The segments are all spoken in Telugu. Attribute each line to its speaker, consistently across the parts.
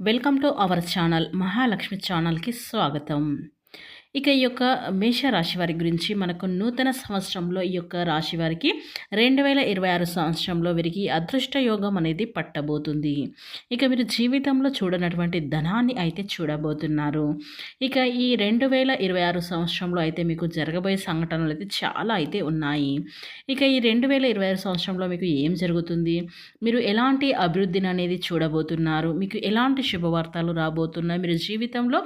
Speaker 1: Welcome to our channel Mahalakshmi ఛానల్కి స్వాగతం. ఇక ఈ యొక్క మేషరాశి వారి గురించి మనకు నూతన సంవత్సరంలో ఈ యొక్క రాశి వారికి రెండు వేల ఇరవై ఆరు సంవత్సరంలో వీరికి అదృష్ట యోగం అనేది పట్టబోతుంది. ఇక మీరు జీవితంలో చూడనటువంటి ధనాన్ని అయితే చూడబోతున్నారు. ఇక ఈ రెండు వేల ఇరవై ఆరు సంవత్సరంలో అయితే మీకు జరగబోయే సంఘటనలు అయితే చాలా అయితే ఉన్నాయి. ఇక ఈ రెండు వేల ఇరవై ఆరు సంవత్సరంలో మీకు ఏం జరుగుతుంది? మీరు ఎలాంటి అభివృద్ధిని అనేది చూడబోతున్నారు? మీకు ఎలాంటి శుభవార్తలు రాబోతున్నాయి? మీరు జీవితంలో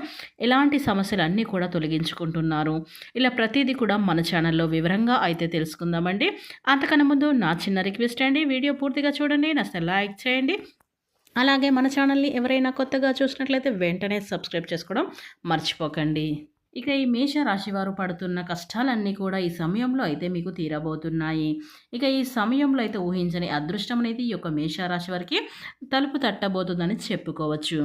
Speaker 1: ఎలాంటి సమస్యలు అన్నీ కూడా ఉపయోగించుకుంటున్నారు. ఇలా ప్రతిదీ కూడా మన ఛానల్లో వివరంగా అయితే తెలుసుకుందామండి. అంతకన్నా ముందు నా చిన్న రిక్వెస్ట్ అండి వీడియో పూర్తిగా చూడండి నచ్చితే లైక్ చేయండి. అలాగే మన ఛానల్ని ఎవరైనా కొత్తగా చూసినట్లయితే వెంటనే సబ్స్క్రైబ్ చేసుకోవడం మర్చిపోకండి. ఇక ఈ మేష రాశి వారు పడుతున్న కష్టాలన్నీ కూడా ఈ సమయంలో అయితే మీకు తీరబోతున్నాయి. ఇక ఈ సమయంలో అయితే ఊహించని అదృష్టం అనేది ఈ యొక్క మేషరాశి వారికి తలుపు తట్టబోతుందని చెప్పుకోవచ్చు.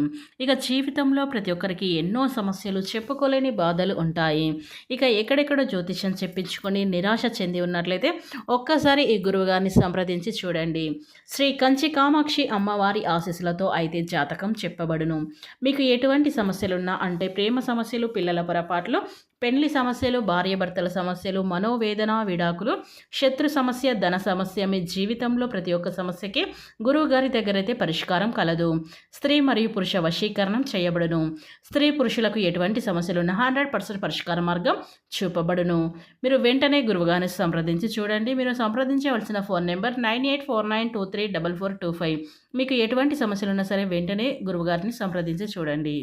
Speaker 1: ఇక జీవితంలో ప్రతి ఒక్కరికి ఎన్నో సమస్యలు చెప్పుకోలేని బాధలు ఉంటాయి. ఇక ఎక్కడెక్కడ జ్యోతిష్యం చెప్పించుకొని నిరాశ చెంది ఉన్నట్లయితే ఒక్కసారి ఈ గురువుగారిని సంప్రదించి చూడండి. శ్రీ కంచి కామాక్షి అమ్మవారి ఆశీస్సులతో అయితే జాతకం చెప్పబడును. మీకు ఎటువంటి సమస్యలున్నా అంటే ప్రేమ సమస్యలు పిల్లల పొరపాట్లు పెళ్ళి సమస్యలు భార్యాభర్తల సమస్యలు మనోవేదన విడాకులు శత్రు సమస్య ధన సమస్య మీ జీవితంలో ప్రతి ఒక్క సమస్యకి గురువు గారి దగ్గర అయితే పరిష్కారం కలదు. స్త్రీ మరియు పురుష వశీకరణం చేయబడును. స్త్రీ పురుషులకు ఎటువంటి సమస్యలు ఉన్న హండ్రెడ్ పర్సెంట్ పరిష్కార మార్గం చూపబడును. మీరు వెంటనే గురువుగారిని సంప్రదించి చూడండి. మీరు సంప్రదించవలసిన phone number nine eight four nine two three double four two five. మీకు ఎటువంటి సమస్యలు ఉన్నా సరే వెంటనే గురువుగారిని సంప్రదించి చూడండి.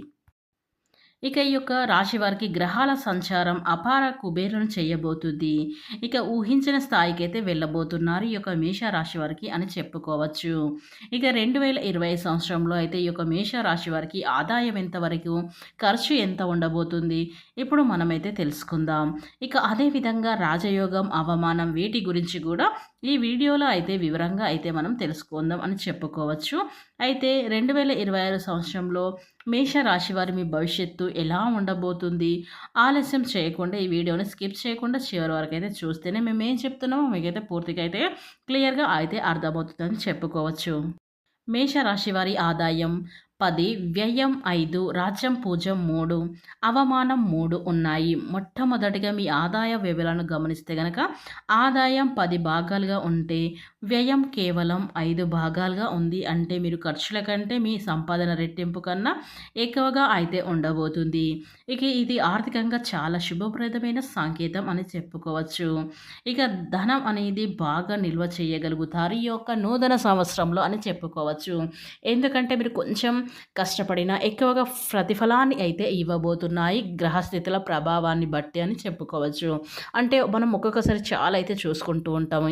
Speaker 1: ఇక ఈ యొక్క రాశి వారికి గ్రహాల సంచారం అపార కుబేరులను చేయబోతుంది. ఇక ఊహించిన స్థాయికి అయితే వెళ్ళబోతున్నారు ఈ యొక్క మేష రాశి వారికి అని చెప్పుకోవచ్చు. ఇక రెండు వేల ఇరవై సంవత్సరంలో అయితే ఈ యొక్క మేష రాశి వారికి ఆదాయం ఎంతవరకు ఖర్చు ఎంత ఉండబోతుంది ఇప్పుడు మనమైతే తెలుసుకుందాం. ఇక అదేవిధంగా రాజయోగం అవమానం వీటి గురించి కూడా ఈ వీడియోలో అయితే వివరంగా అయితే మనం తెలుసుకుందాం అని చెప్పుకోవచ్చు. అయితే రెండు వేల ఇరవై ఆరు సంవత్సరంలో మేషరాశి వారి మీ భవిష్యత్తు ఎలా ఉండబోతుంది? ఆలస్యం చేయకుండా ఈ వీడియోని స్కిప్ చేయకుండా చివరి వరకు అయితే చూస్తేనే మేము ఏం చెప్తున్నామో మీకైతే పూర్తిగా అయితే క్లియర్గా అయితే అర్థమవుతుందని చెప్పుకోవచ్చు. మేషరాశి వారి ఆదాయం పది వ్యయం ఐదు రాజ్యం పూజం మూడు అవమానం మూడు ఉన్నాయి. మొట్టమొదటిగా మీ ఆదాయ వ్యయాలను గమనిస్తే గనక ఆదాయం పది భాగాలుగా ఉంటే వ్యయం కేవలం ఐదు భాగాలుగా ఉంది. అంటే మీరు ఖర్చుల కంటే మీ సంపాదన రెట్టింపు కన్నా ఎక్కువగా అయితే ఉండబోతుంది. ఇక ఇది ఆర్థికంగా చాలా శుభప్రదమైన సంకేతం అని చెప్పుకోవచ్చు. ఇక ధనం అనేది బాగా నిల్వ చేయగలుగుతారు ఈ యొక్క నూతన సంవత్సరంలో అని చెప్పుకోవచ్చు. ఎందుకంటే మీరు కొంచెం కష్టపడిన ఎక్కువగా ప్రతిఫలాన్ని అయితే ఇవ్వబోతున్నాయి. గ్రహస్థితుల ప్రభావాన్ని బట్టి అని చెప్పుకోవచ్చు. అంటే మనం ఒక్కొక్కసారి చాలా అయితే చూసుకుంటూ ఉంటాము.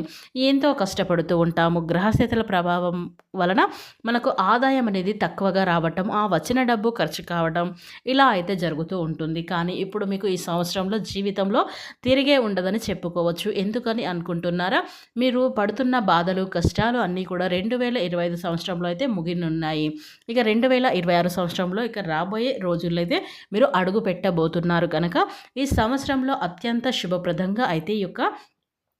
Speaker 1: ఎంతో కష్టపడు పడుతూ ఉంటాము. గ్రహస్థితుల ప్రభావం వలన మనకు ఆదాయం అనేది తక్కువగా రావటం ఆ వచ్చిన డబ్బు ఖర్చు కావటం ఇలా అయితే జరుగుతూ ఉంటుంది. కానీ ఇప్పుడు మీకు ఈ సంవత్సరంలో జీవితంలో తిరిగే ఉండదని చెప్పుకోవచ్చు. ఎందుకని అనుకుంటున్నారా? మీరు పడుతున్న బాధలు కష్టాలు అన్నీ కూడా రెండు వేల ఇరవై ఐదు సంవత్సరంలో అయితే ముగినున్నాయి. ఇక రెండు వేల ఇరవై ఆరు సంవత్సరంలో ఇక రాబోయే రోజుల్లో అయితే మీరు అడుగు పెట్టబోతున్నారు. కనుక ఈ సంవత్సరంలో అత్యంత శుభప్రదంగా అయితే ఈ యొక్క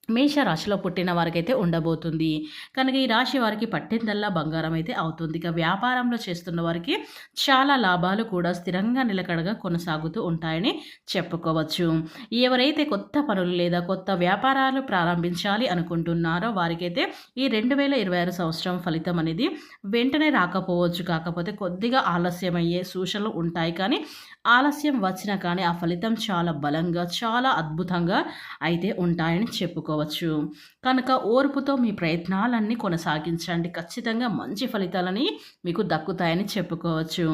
Speaker 1: మేషరాశిలో పుట్టిన వారికైతే ఉండబోతుంది. కనుక ఈ రాశి వారికి పట్టిందల్లా బంగారం అయితే అవుతుంది. ఇక వ్యాపారంలో చేస్తున్న వారికి చాలా లాభాలు కూడా స్థిరంగా నిలకడగా కొనసాగుతూ ఉంటాయని చెప్పుకోవచ్చు. ఎవరైతే కొత్త పనులు లేదా కొత్త వ్యాపారాలు ప్రారంభించాలి అనుకుంటున్నారో వారికైతే ఈ రెండు వేల ఇరవై ఆరు సంవత్సరం ఫలితం అనేది వెంటనే రాకపోవచ్చు. కాకపోతే కొద్దిగా ఆలస్యమయ్యే సూచనలు ఉంటాయి. కానీ ఆలస్యం వచ్చినా కానీ ఆ ఫలితం చాలా బలంగా చాలా అద్భుతంగా అయితే ఉంటాయని చెప్పుకోవచ్చు. కనుక ఓర్పుతో మీ ప్రయత్నాలన్నీ కొనసాగించండి. ఖచ్చితంగా మంచి ఫలితాలని మీకు దక్కుతాయని చెప్పుకోవచ్చు.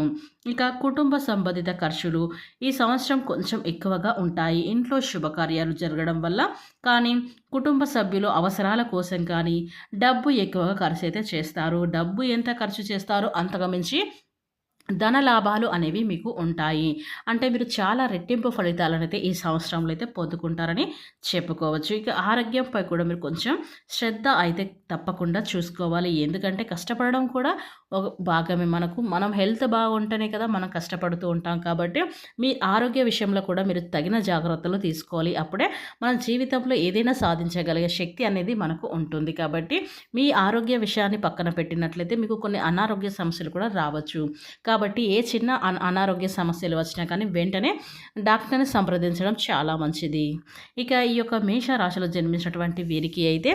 Speaker 1: ఇక కుటుంబ సంబంధిత ఖర్చులు ఈ సంవత్సరం కొంచెం ఎక్కువగా ఉంటాయి. ఇంట్లో శుభకార్యాలు జరగడం వల్ల కానీ కుటుంబ సభ్యులు అవసరాల కోసం కానీ డబ్బు ఎక్కువగా ఖర్చు అయితే చేస్తారు. డబ్బు ఎంత ఖర్చు చేస్తారో అంతగా మించి ధన లాభాలు అనేవి మీకు ఉంటాయి. అంటే మీరు చాలా రెట్టింపు ఫలితాలను అయితే ఈ సంవత్సరంలో అయితే పొందుకుంటారని చెప్పుకోవచ్చు. ఇక ఆరోగ్యంపై కూడా మీరు కొంచెం శ్రద్ధ అయితే తప్పకుండా చూసుకోవాలి. ఎందుకంటే కష్టపడడం కూడా భాగమే. మనకు మనం హెల్త్ బాగుంటేనే కదా మనం కష్టపడుతూ ఉంటాం కాబట్టి మీ ఆరోగ్య విషయంలో కూడా మీరు తగిన జాగ్రత్తలు తీసుకోవాలి. అప్పుడే మన జీవితంలో ఏదైనా సాధించగలిగే శక్తి అనేది మనకు ఉంటుంది. కాబట్టి మీ ఆరోగ్య విషయాన్ని పక్కన పెట్టినట్లయితే మీకు కొన్ని అనారోగ్య సమస్యలు కూడా రావచ్చు. కాబట్టి ఏ చిన్న అనారోగ్య సమస్యలు వచ్చినా కానీ వెంటనే డాక్టర్ని సంప్రదించడం చాలా మంచిది. ఇక ఈ యొక్క మేష రాశిలో జన్మించినటువంటి వీరికి అయితే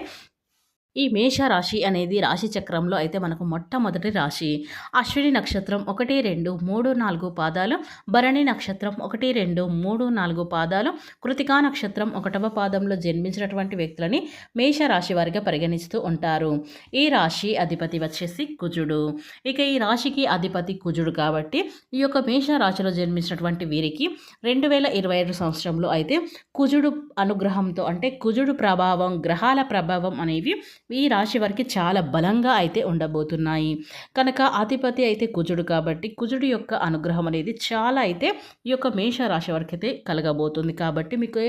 Speaker 1: ఈ మేష రాశి అనేది రాశి చక్రంలో అయితే మనకు మొట్టమొదటి రాశి. అశ్విని నక్షత్రం ఒకటి రెండు మూడు నాలుగు పాదాలు. భరణి నక్షత్రం ఒకటి రెండు మూడు నాలుగు పాదాలు. కృతికా నక్షత్రం ఒకటవ పాదంలో జన్మించినటువంటి వ్యక్తులని మేష రాశి వారిగా పరిగణిస్తూ ఉంటారు. ఈ రాశి అధిపతి వచ్చేసి కుజుడు. ఇక ఈ రాశికి అధిపతి కుజుడు కాబట్టి ఈ యొక్క మేష రాశిలో జన్మించినటువంటి వీరికి రెండు వేల ఇరవై ఐదు సంవత్సరంలో అయితే కుజుడు అనుగ్రహంతో అంటే కుజుడు ప్రభావం గ్రహాల ప్రభావం అనేవి ఈ రాశి వారికి చాలా బలంగా అయితే ఉండబోతున్నాయి. కనుక అధిపతి అయితే కుజుడు కాబట్టి కుజుడు యొక్క అనుగ్రహం అనేది చాలా అయితే ఈ యొక్క మేష రాశి వారికి అయితే కలగబోతుంది. కాబట్టి మీకు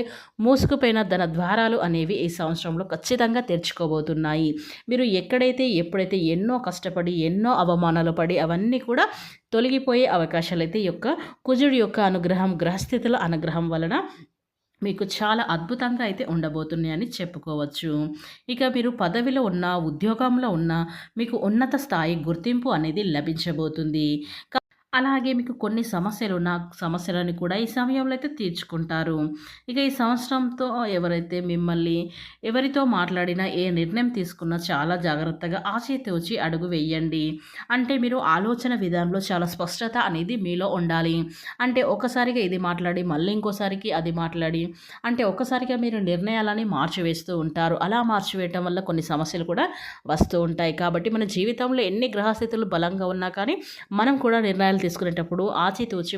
Speaker 1: మూసుకుపోయిన ధన ద్వారాలు అనేవి ఈ సంవత్సరంలో ఖచ్చితంగా తెరుచుకోబోతున్నాయి. మీరు ఎక్కడైతే ఎప్పుడైతే ఎన్నో కష్టపడి ఎన్నో అవమానాలు పడి అవన్నీ కూడా తొలగిపోయే అవకాశాలు అయితే ఈ యొక్క కుజుడి యొక్క అనుగ్రహం గ్రహస్థితుల అనుగ్రహం వలన మీకు చాలా అద్భుతంగా అయితే ఉండబోతున్నాయని చెప్పుకోవచ్చు. ఇక మీరు పదవిలో ఉన్న ఉద్యోగంలో ఉన్న మీకు ఉన్నత స్థాయి గుర్తింపు అనేది లభించబోతుంది. అలాగే మీకు కొన్ని సమస్యలు ఉన్న సమస్యలను కూడా ఈ సమయంలో అయితే తీర్చుకుంటారు. ఇక ఈ సంవత్సరంతో ఎవరైతే మిమ్మల్ని ఎవరితో మాట్లాడినా ఏ నిర్ణయం తీసుకున్నా చాలా జాగ్రత్తగా వచ్చి అడుగు వేయండి. అంటే మీరు ఆలోచన విధానంలో చాలా స్పష్టత అనేది మీలో ఉండాలి. అంటే ఒకసారిగా ఇది మాట్లాడి మళ్ళీ ఇంకోసారికి అది మాట్లాడి అంటే ఒక్కసారిగా మీరు నిర్ణయాలని మార్చివేస్తూ ఉంటారు. అలా మార్చివేయటం వల్ల కొన్ని సమస్యలు కూడా వస్తూ ఉంటాయి. కాబట్టి మన జీవితంలో ఎన్ని గ్రహస్థితులు బలంగా ఉన్నా కానీ మనం కూడా నిర్ణయాలు తీసుకునేటప్పుడు ఆచితూచి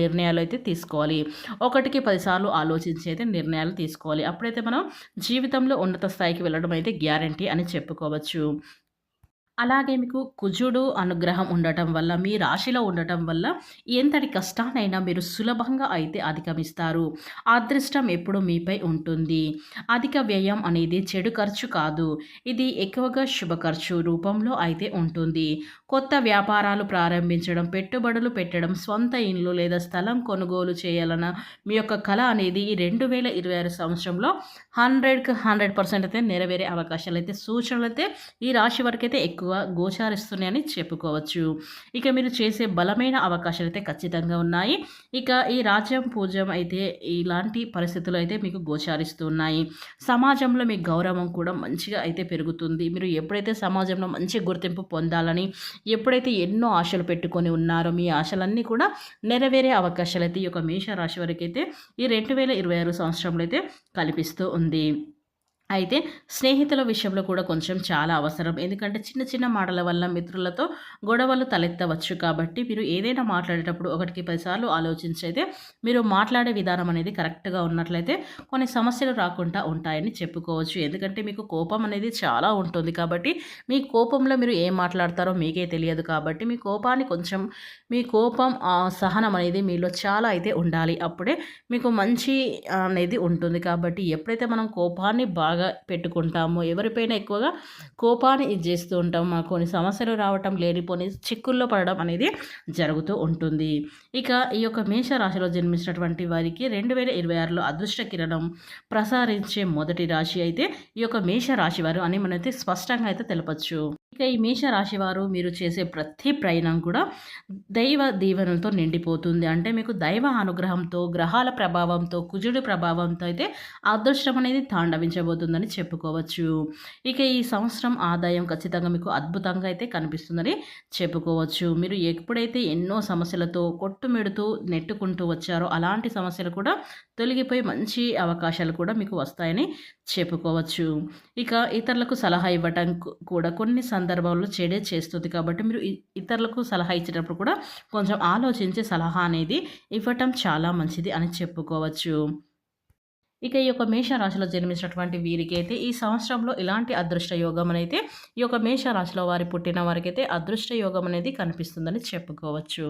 Speaker 1: నిర్ణయాలు అయితే తీసుకోవాలి. ఒకటికి పదిసార్లు ఆలోచించి అయితే నిర్ణయాలు తీసుకోవాలి. అప్పుడైతే మనం జీవితంలో ఉన్నత స్థాయికి వెళ్ళడం అయితే గ్యారంటీ అని చెప్పుకోవచ్చు. అలాగే మీకు కుజుడు అనుగ్రహం ఉండటం వల్ల మీ రాశిలో ఉండటం వల్ల ఎంతటి కష్టానైనా మీరు సులభంగా అయితే అధిగమిస్తారు. అదృష్టం ఎప్పుడు మీపై ఉంటుంది. అధిక వ్యయం అనేది చెడు ఖర్చు కాదు. ఇది ఎక్కువగా శుభ ఖర్చు రూపంలో అయితే ఉంటుంది. కొత్త వ్యాపారాలు ప్రారంభించడం పెట్టుబడులు పెట్టడం సొంత ఇండ్లు లేదా స్థలం కొనుగోలు చేయాలన్న మీ యొక్క కళ అనేది ఈ రెండు వేల ఇరవై ఆరు సంవత్సరంలో హండ్రెడ్కి హండ్రెడ్ పర్సెంట్ అయితే నెరవేరే అవకాశాలు అయితే సూచనలు అయితే ఈ రాశి వరకు అయితే ఎక్కువ ఎక్కువ గోచారిస్తున్నాయని చెప్పుకోవచ్చు. ఇక మీరు చేసే బలమైన అవకాశాలు అయితే ఖచ్చితంగా ఉన్నాయి. ఇక ఈ రాజ్యం పూజ్యం అయితే ఇలాంటి పరిస్థితులు అయితే మీకు గోచారిస్తున్నాయి. సమాజంలో మీ గౌరవం కూడా మంచిగా అయితే పెరుగుతుంది. మీరు ఎప్పుడైతే సమాజంలో మంచి గుర్తింపు పొందాలని ఎప్పుడైతే ఎన్నో ఆశలు పెట్టుకొని ఉన్నారో మీ ఆశలన్నీ కూడా నెరవేరే అవకాశాలు అయితే ఈ యొక్క మేషరాశి వరకు అయితే ఈ రెండు వేల ఇరవై ఆరు సంవత్సరంలో అయితే కల్పిస్తూ ఉంది. అయితే స్నేహితుల విషయంలో కూడా కొంచెం చాలా అవసరం. ఎందుకంటే చిన్న చిన్న మాటల వల్ల మిత్రులతో గొడవలు తలెత్తవచ్చు కాబట్టి మీరు ఏదైనా మాట్లాడేటప్పుడు ఒకటికి పదిసార్లు ఆలోచించైతే మీరు మాట్లాడే విధానం అనేది కరెక్ట్గా ఉన్నట్లయితే కొన్ని సమస్యలు రాకుండా ఉంటాయని చెప్పుకోవచ్చు. ఎందుకంటే మీకు కోపం అనేది చాలా ఉంటుంది కాబట్టి మీ కోపంలో మీరు ఏం మాట్లాడతారో మీకే తెలియదు కాబట్టి మీ కోపాన్ని కొంచెం మీ కోపం సహనం అనేది మీలో చాలా అయితే ఉండాలి. అప్పుడే మీకు మంచి అనేది ఉంటుంది కాబట్టి ఎప్పుడైతే మనం కోపాన్ని బాగా బాగా పెట్టుకుంటాము. ఎవరిపైన ఎక్కువగా కోపాన్ని ఇది చేస్తూ ఉంటాము మాకు కొన్ని సమస్యలు రావటం లేనిపోని చిక్కుల్లో పడడం అనేది జరుగుతూ ఉంటుంది. ఇక ఈ యొక్క మేష రాశిలో జన్మించినటువంటి వారికి రెండు వేల ఇరవై ఆరులో అదృష్ట కిరణం ప్రసారించే మొదటి రాశి అయితే ఈ యొక్క మేష రాశి వారు అని మనైతే స్పష్టంగా అయితే తెలపచ్చు. ఇక ఈ మేషరాశివారు మీరు చేసే ప్రతి ప్రయాణం కూడా దైవ దీవెనలతో నిండిపోతుంది. అంటే మీకు దైవ అనుగ్రహంతో గ్రహాల ప్రభావంతో కుజుడి ప్రభావంతో అయితే అదృష్టం అనేది తాండవించబోతుందని చెప్పుకోవచ్చు. ఇక ఈ సంవత్సరం ఆదాయం ఖచ్చితంగా మీకు అద్భుతంగా అయితే కనిపిస్తుందని చెప్పుకోవచ్చు. మీరు ఎప్పుడైతే ఎన్నో సమస్యలతో కొట్టుమిడుతూ నెట్టుకుంటూ వచ్చారో అలాంటి సమస్యలు కూడా తొలగిపోయి మంచి అవకాశాలు కూడా మీకు వస్తాయని చెప్పుకోవచ్చు. ఇక ఇతరులకు సలహా ఇవ్వటం కూడా కొన్ని సందర్భాల్లో చెడే చేస్తుంది కాబట్టి మీరు ఇతరులకు సలహా ఇచ్చేటప్పుడు కూడా కొంచెం ఆలోచించి సలహా అనేది ఇవ్వటం చాలా మంచిది అని చెప్పుకోవచ్చు. ఇక ఈ యొక్క మేషరాశిలో జన్మించినటువంటి వీరికైతే ఈ సంవత్సరంలో ఇలాంటి అదృష్ట యోగం అయితే ఈ యొక్క మేషరాశిలో వారి పుట్టిన వారికైతే అదృష్ట యోగం అనేది కనిపిస్తుందని చెప్పుకోవచ్చు.